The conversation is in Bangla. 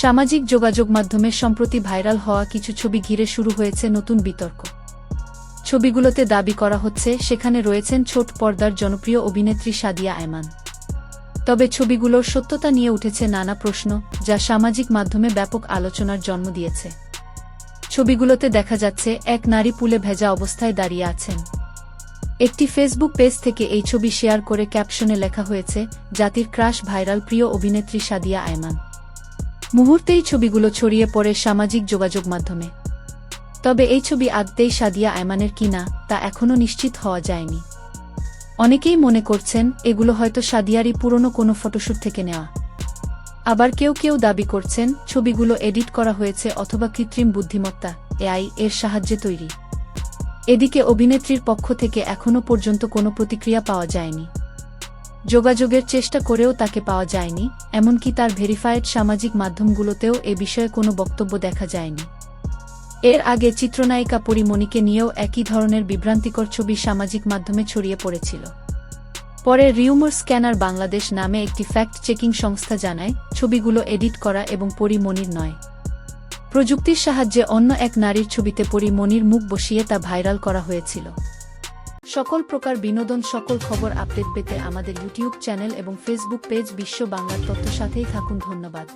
সামাজিক যোগাযোগ মাধ্যমে সম্প্রতি ভাইরাল হওয়া কিছু ছবি ঘিরে শুরু হয়েছে নতুন বিতর্ক। ছবিগুলোতে দাবি করা হচ্ছে, সেখানে রয়েছেন ছোট পর্দার জনপ্রিয় অভিনেত্রী সাদিয়া আয়মান। তবে ছবিগুলোর সত্যতা নিয়ে উঠেছে নানা প্রশ্ন, যা সামাজিক মাধ্যমে ব্যাপক আলোচনার জন্ম দিয়েছে। ছবিগুলোতে দেখা যাচ্ছে, এক নারী পুলে ভেজা অবস্থায় দাঁড়িয়ে আছেন। একটি ফেসবুক পেজ থেকে এই ছবি শেয়ার করে ক্যাপশনে লেখা হয়েছে, জাতির ক্রাশ ভাইরাল প্রিয় অভিনেত্রী সাদিয়া আয়মান। মুহূর্তেই ছবিগুলো ছড়িয়ে পড়ে সামাজিক যোগাযোগ মাধ্যমে। তবে এই ছবি আদতেই সাদিয়া আয়মানের কিনা, তা এখনও নিশ্চিত হওয়া যায়নি। অনেকেই মনে করছেন, এগুলো হয়তো সাদিয়ারই পুরনো কোনো ফটোশ্যুট থেকে নেওয়া। আবার কেউ কেউ দাবি করছেন, ছবিগুলো এডিট করা হয়েছে অথবা কৃত্রিম বুদ্ধিমত্তা, এআই এর সাহায্যে তৈরি। এদিকে অভিনেত্রীর পক্ষ থেকে এখনও পর্যন্ত কোনো প্রতিক্রিয়া পাওয়া যায়নি। যোগাযোগের চেষ্টা করেও তাকে পাওয়া যায়নি, এমনকি তার ভেরিফায়েড সামাজিক মাধ্যমগুলোতেও এ বিষয়ে কোনো বক্তব্য দেখা যায়নি। এর আগে চিত্রনায়িকা পরিমণিকে নিয়েও একই ধরনের বিভ্রান্তিকর ছবি সামাজিক মাধ্যমে ছড়িয়ে পড়েছিল। পরে রিউমার স্ক্যানার বাংলাদেশ নামে একটি ফ্যাক্ট চেকিং সংস্থা জানায়, ছবিগুলো এডিট করা এবং পরিমণির নয়। প্রযুক্তির সাহায্যে অন্য এক নারীর ছবিতে পরিমণির মুখ বসিয়ে তা ভাইরাল করা হয়েছিল। সকল প্রকার বিনোদন, সকল খবর আপডেট পেতে আমাদের ইউটিউব চ্যানেল এবং ফেসবুক পেজ বিশ্ব বাংলার তথ্য সাথেই থাকুন। ধন্যবাদ।